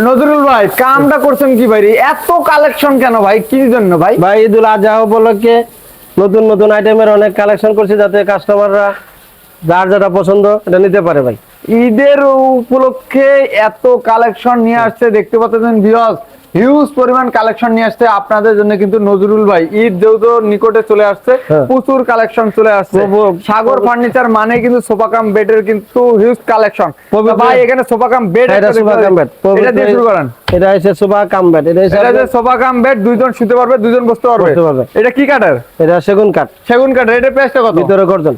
নজরুল ভাই কামটা করছেন কি ভাই? এত কালেকশন কেন ভাই? কি জন্য ভাই? ভাই ঈদুল আজহা উপলক্ষে নতুন নতুন আইটেমের অনেক কালেকশন করছি যাতে কাস্টমাররা যার যেটা পছন্দ এটা নিতে পারে ভাই। ঈদের উপলক্ষে এত কালেকশন নিয়ে আসছে দেখতে পাচ্ছেন ভিউয়ার্স হিউজ পরিমাণ কালেকশন নিয়ে আসছে। আপনাদের জন্য কিন্তু নজরুল ভাই ঈদ যেহেতু নিকটে চলে আসছে হ্যাঁ। প্রচুর কালেকশন চলে আসছে। সাগর ফার্নিচার মানে কিন্তু সোফা কাম বেডের কিন্তু হিউজ কালেকশন ভাই এখানে সোফা কাম বেড এটা কাম্বেট এটা দিয়ে শুরু করেন। এটা হচ্ছে কাম্বেট এটা হচ্ছে এটা সোফা কাম বেড দুইজন শুতে পারবে দুইজন বসতে পারবে। এটা কি কাঠের? এটা সেগুন কাঠ। সেগুন কাঠের। এটা প্রাইসটা কত? ভিতরে গর্জন।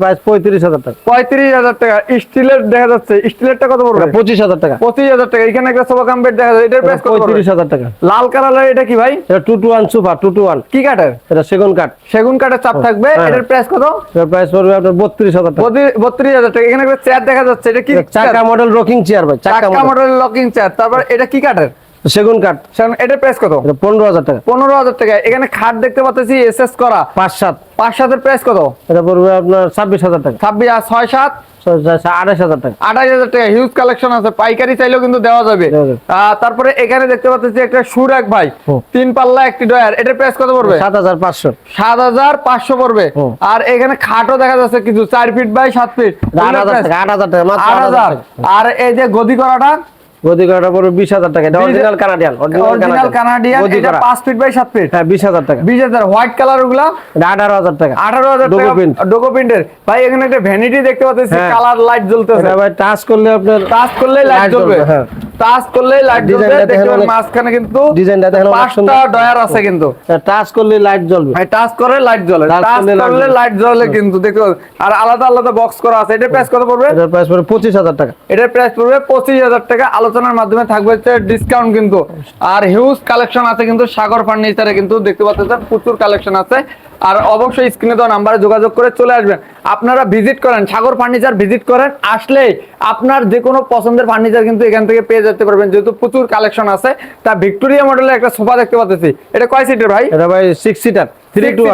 প্রাইস পঁয়ত্রিশ হাজার টাকা। পঁয়ত্রিশ হাজার টাকা। স্টিলের দেখা যাচ্ছে স্টিলেরটা কত পড়বে? পঁচিশ হাজার টাকা। পঁচিশ হাজার টাকা। এখানে একটা সোফা কাম বেড দেখা যাচ্ছে এটার প্রাইস পঁয়ত্রিশ হাজার টাকা। লাল কালারের এটা কি ভাই? এটা two two one super two two one কি কাঠের? এটা সেগুন কাঠ। সেগুন কাঠের চাপ থাকবে হ্যাঁ। এটার প্রাইস কত? এটার প্রাইস পড়বে আপনার বত্রিশ হাজার টাকা। বত্রিশ হাজার টাকা। এখানে একটা চেয়ার দেখা যাচ্ছে এটা কি চাকা মডেল রকিং চেয়ার ভাই চাকা মডেল লকিং চেয়ার তারপর এটা কি কাঠের? সেগুন কাঠ। সেগুন- এটার প্রাইস কত? এটা পনেরো হাজার টাকা। পনেরো হাজার টাকা। এখানে খাট দেখতে পাচ্ছি এসএস করা। পাঁচ সাত পাঁচ সাতের প্রাইস কত? এটা পড়বে আপনার ছাব্বিশ হাজার টাকা। ছাব্বিশ আর ছয় সাত ছয়- ছয়- ছয়- আঠাশ হাজার টাকা। আঠাশ হাজার টাকা। হিউজ কালেকশন আছে। পাইকারি চাইলেও কিন্তু দেওয়া যাবে। দেওয়া যাবে। আহ, তারপরে এখানে দেখতে পাচ্ছি একটা সুরাক ভাই। তিন পাল্লা একটি ডয়ার এটার প্রাইস কত পড়বে? সাত হাজার পাঁচশো। সাত হাজার পাঁচশো পড়বে। আর এখানে খাটও দেখা যাচ্ছে কিছু চার ফিট বাই সাত ফিট আট হাজার টাকা আট হাজার আর এই যে গদি করাটা গদি করাটা পড়বে বিশ হাজার টাকা। এটা অরিজিনাল কানাডিয়ান অরিজিনাল কানাডিয়ান এটা পাঁচ ফিট বাই সাত ফিট হ্যাঁ বিশ হাজার টাকা। বিশ হাজার। হোয়াইট কালারগুলা আঠারো হাজার টাকা। আঠারো হাজার টাকা Dogo print। ডোকো প্রিন্টের। ভাই এখানে একটা ভ্যানিটি দেখতে পাচ্ছি হ্যাঁ। কালার লাইট জ্বলতেছে। ভাই টাচ করলে আপনার টাচ করলেই লাইট জ্বলবে। জ্বলবে, হ্যাঁ। টাচ লাইট জ্বলবে অনেক- মাঝখানে কিন্তু Design টা দেখেন পাঁচটা ডয়ার আছে কিন্তু। টাচ করলে লাইট জ্বলবে। ভাই টাচ করে লাইট জ্বলে। টাচ করলে। লাইট জ্বলে কিন্তু দেখতে পাবেন। আর আলাদা আলাদা বক্স করা আছে। এটার প্রাইস কত পড়বে? এটার প্রাইস পড়বে পঁচিশ হাজার টাকা। এটার প্রাইস পড়বে পঁচিশ হাজার টাকা। আলোচনার মাধ্যমে থাকবে ডিসকাউন্ট কিন্তু। আর হিউজ কালেকশন আছে কিন্তু সাগর ফার্নিচারে কিন্তু দেখতে পাচ্ছেন প্রচুর কালেকশন আছে। আর অবশ্যই স্ক্রিনে দেওয়া নাম্বারে যোগাযোগ করে চলে আসবেন। আপনারা ভিজিট করেন সাগর ফার্নিচার ভিজিট করেন আসলে আপনার যে কোনো পছন্দের ফার্নিচার কিন্তু এখান থেকে পেয়ে যেতে পারবেন। যেহেতু প্রচুর কালেকশন আছে তা ভিক্টোরিয়া মডেলের একটা সোফা দেখতে পাচ্ছি। এটা কয় সিটের ভাই? এটা ভাই six seater three two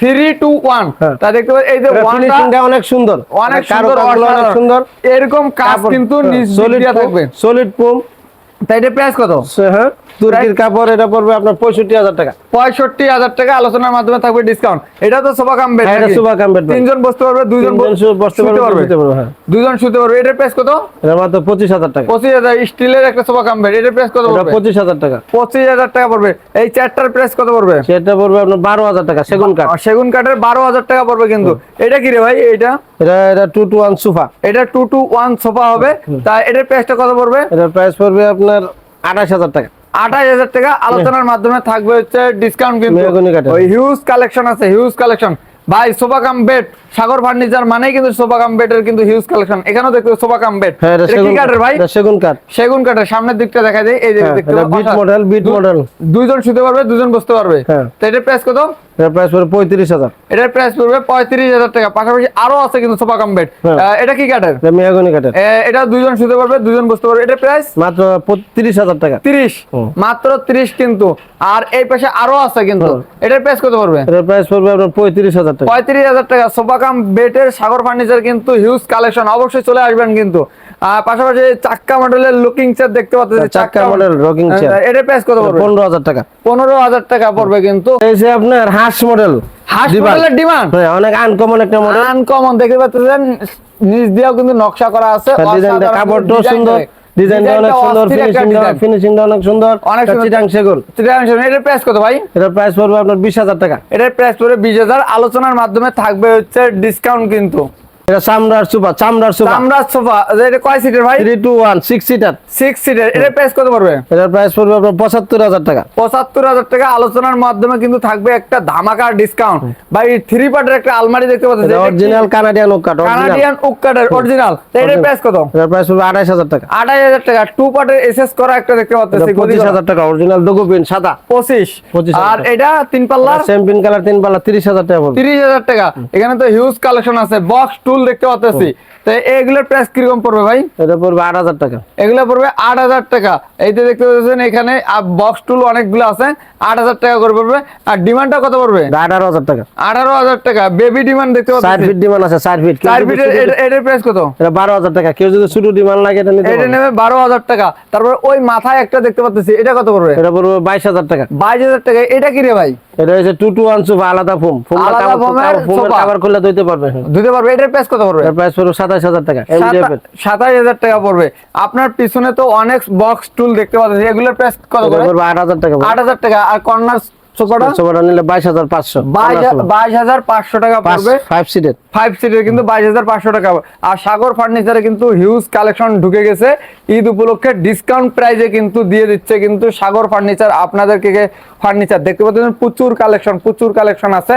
three two one হ্যাঁ। তা দেখতে পাচ্ছি এই যে ওয়ানটা ফিনিশিংটা অনেক সুন্দর। অনেক সুন্দর অনেক সুন্দর। এরকম কাজ কিন্তু সলিড থাকবে। সলিড পুম তাই এটা প্রাইস কত? হ্যাঁ। তুর্কির কাপড় এটা পড়বে আপনার পঁয়ষট্টি হাজার টাকা। পঁয়ষট্টি হাজার টাকা আলোচনার মাধ্যমে থাকবে ডিসকাউন্ট এটা তো সোফা কাম বেড এটা cum bed তিনজন বসতে পারবে দুইজন বসতে পারবে, হ্যাঁ। দুজন শুতে পারবে। এটার প্রাইস কত? এটা মাত্র পঁচিশ হাজার টাকা। পঁচিশ হাজার স্টিলের একটা সোফা কাম বেড এটার প্রাইস কত পড়বে? পঁচিশ হাজার টাকা। পঁচিশ হাজার টাকা পড়বে। এই চারটার প্রাইস কত পড়বে? সেটা পড়বে আপনার বারো হাজার টাকা সেগুন কাঠ। আর সেগুন কাঠের বারো হাজার টাকা পড়বে কিন্তু। এটা কি রে ভাই? এটা এটা এটা টু টু ওয়ান সোফা এটা টু টু ওয়ান সোফা হবে। তা এটার প্রাইসটা কত পড়বে? এটার প্রাইস পড়বে আপনার আঠাশ হাজার টাকা। আঠাশ হাজার টাকা আলোচনার মাধ্যমে থাকবে হচ্ছে ডিসকাউন্ট কিন্তু। ওই হিউজ কালেকশন আছে হিউজ কালেকশন ভাই sofa cum bed Sagar furniture মানেই কিন্তু সোফা কাম বেডের কিন্তু হিউজ কালেকশন এখানেও দেখতে সোফা কাম বেড। হ্যাঁ এটা এটা কি কাঠের ভাই? এটা সেগুন কাঠ। সেগুন কাঠের সামনের দিকটা দেখা যায় এই যে হ্যাঁ, দেখতে বিট মডেল বিট মডেল দুইজন শুতে পারবে দুজন বসতে পারবে। হ্যাঁ। তো এটার প্রাইস কত? এটার প্রাইস পড়বে পঁয়ত্রিশ হাজার। এটার প্রাইস পড়বে পঁয়ত্রিশ হাজার টাকা। পাশাপাশি আরও আছে কিন্তু সোফা কাম বেড। এটা কি কাঠের? এটা কাঠের। এটা দুইজন শুতে পারবে দুজন বসতে পারবে। এটার প্রাইস মাত্র তিরিশ হাজার টাকা। তিরিশ। হুম। মাত্র তিরিশ কিন্তু। আর এই পাশে আরও আছে কিন্তু। এটার প্রাইস কত পড়বে? এটার প্রাইস পড়বে আপনার পঁয়ত্রিশ হাজার টাকা। পঁয়ত্রিশ হাজার টাকা। সোফা কাম বেটের সাগর ফার্নিচার কিন্তু হিউজ কালেকশন অবশ্যই চলে আসবেন কিন্তু। পাশাপাশি চাক্কা মডেলের লুকিং চেয়ার দেখতে পাচ্ছেন চাক্কা model rocking chair। এটার প্রাইস কত পড়বে? পনেরো হাজার টাকা। পনেরো হাজার টাকা পড়বে কিন্তু। এই যে আপনার হাঁস মডেল হাঁস মডেলের ডিমান্ড হ্যাঁ, অনেক আনকমন একটা মডেল আনকমন দেখতে পাচ্ছেন নিচ দিয়েও কিন্তু নকশা করা আছে। কাপড়টাও সুন্দর। ডিজাইনটা অনেক সুন্দর ফিনিশিংটা ফিনিশিংটা অনেক সুন্দর। অনেক সুন্দর। চিটাং সেগুন। চিটাগাং সেগুন। এটার প্রাইস কত ভাই? এটার প্রাইস পড়বে আপনার বিশ হাজার টাকা। এটার প্রাইস পড়বে বিশ হাজার। আলোচনার মাধ্যমে থাকবে হচ্ছে ডিসকাউন্ট কিন্তু। এটা চামড়ার সুপা চামড়ার সুপা। চামড়ার সোফা এটা কয় সিটের ভাই? Three two one six seater six সিটের এটার প্রাইস কত পড়বে? এটার প্রাইস পড়বে আপনার পঁচাত্তর হাজার টাকা। পঁচাত্তর হাজার টাকা। আলোচনার মাধ্যমে কিন্তু থাকবে একটা ডিসকাউন্ট ভাই থ্রি পার্টের একটা আলমারি দেখতে পাচ্ছেন। এটা অরিজিনাল কানাডিয়ান কানাডিয়ান অরিজিনাল এটার প্রাইস কত? এটার প্রাইস পড়বে আঠাশ হাজার টাকা। আঠাশ হাজার টাকা। টু পার্টের এসএস করা একটা দেখতে পাচ্ছি পঁচিশ হাজার টাকা। অরিজিনাল ডোগো পিন সাদা। পঁচিশ। আর এটা তিন পাল্লা চ্যাম্পিয়ন কালার তিন পাল্লা তিরিশ হাজার টাকা পড়বে তিরিশ হাজার টাকা। এখানে তো হিউজ কালেকশন আছে। বক্স টুল দেখতে পাচ্ছি তো এগুলোর প্রাইস কীরকম পড়বে ভাই? এটা পড়বে আট হাজার টাকা। এগুলো পড়বে আট হাজার টাকা। এই যে দেখতে পাচ্ছেন এখানে বক্স টুল অনেকগুলো আছে আট হাজার টাকা করে পড়বে। আর ডিমান্ডটা কত পড়বে? আঠারো হাজার টাকা। আঠারো হাজার টাকা। বেবি ডিমান্ড দেখতে চার পাচ্ছেন ফিট ডিমান্ড আছে চার ফিট চার ফিটের এটার প্রাইস কত? এটা বারো হাজার টাকা। কেউ যদি ছোট ডিমান্ড লাগে এটা নিতে এটা নেবে বারো হাজার টাকা। তারপর ওই মাথায় একটা দেখতে পাচ্ছি এটা কত পড়বে? এটা পড়বে বাইশ হাজার টাকা। বাইশ হাজার টাকা। এটা কি রে ভাই? এটা হচ্ছে টু টু ওয়ান সোফা আলাদা ফোম আলাদা ফোমের সোফা। কাভার করলে ধুইতে পারবে। ধুতে পারবে। এটার প্রাইস কত পড়বে? এর প্রাইস পড়বে সাতাশ হাজার টাকা সাতাশ হাজার টাকা পড়বে। আপনার পিছনে তো অনেক বক্স টুল দেখতে পাচ্ছি এগুলোর প্রাইস কত করে? পড়বে আট হাজার টাকা আট হাজার টাকা। আর কর্নার সোফাটা সোফাটা নিলে বাইশ হাজার পাঁচশো। বাইশ হাজার পাঁচশো টাকা পড়বে। ফাইভ সিটের ফাইভ সিটের কিন্তু বাইশ হাজার পাঁচশো টাকা। আর সাগর ফার্নিচারে কিন্তু হিউজ কালেকশন ঢুকে গেছে। ঈদ উপলক্ষে ডিসকাউন্ট প্রাইজে কিন্তু দিয়ে দিচ্ছে কিন্তু সাগর ফার্নিচার আপনাদেরকে ফার্নিচার দেখতে পাচ্ছেন প্রচুর কালেকশন প্রচুর কালেকশন আছে।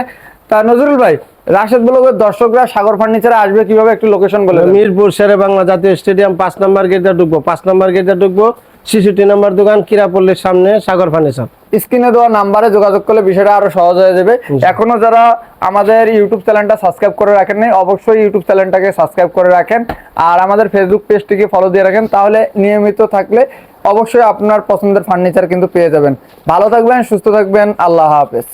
তা নজরুল ভাই রাশেদ ব্লগের দর্শকরা সাগর ফার্নিচারে আসবে কীভাবে? একটু লোকেশন বলে মিরপুর শেরে বাংলা জাতীয় স্টেডিয়াম পাঁচ নম্বর গেটে ঢুকবো। পাঁচ নম্বর গেটে ঢুকবো। শিশুটি নাম্বার দোকান কিরাপল্লির সামনে সাগর ফার্নিচার। স্ক্রিনে দেওয়া নাম্বারে যোগাযোগ করলে বিষয়টা আরও সহজ হয়ে যাবে। এখনও যারা আমাদের ইউটিউব চ্যানেলটা সাবস্ক্রাইব করে রাখেন নাই অবশ্যই ইউটিউব চ্যানেলটাকে সাবস্ক্রাইব করে রাখেন। আর আমাদের ফেসবুক পেজটিকে ফলো দিয়ে রাখেন তাহলে নিয়মিত থাকলে অবশ্যই আপনার পছন্দের ফার্নিচার কিন্তু পেয়ে যাবেন। ভালো থাকবেন সুস্থ থাকবেন আল্লাহ হাফেজ।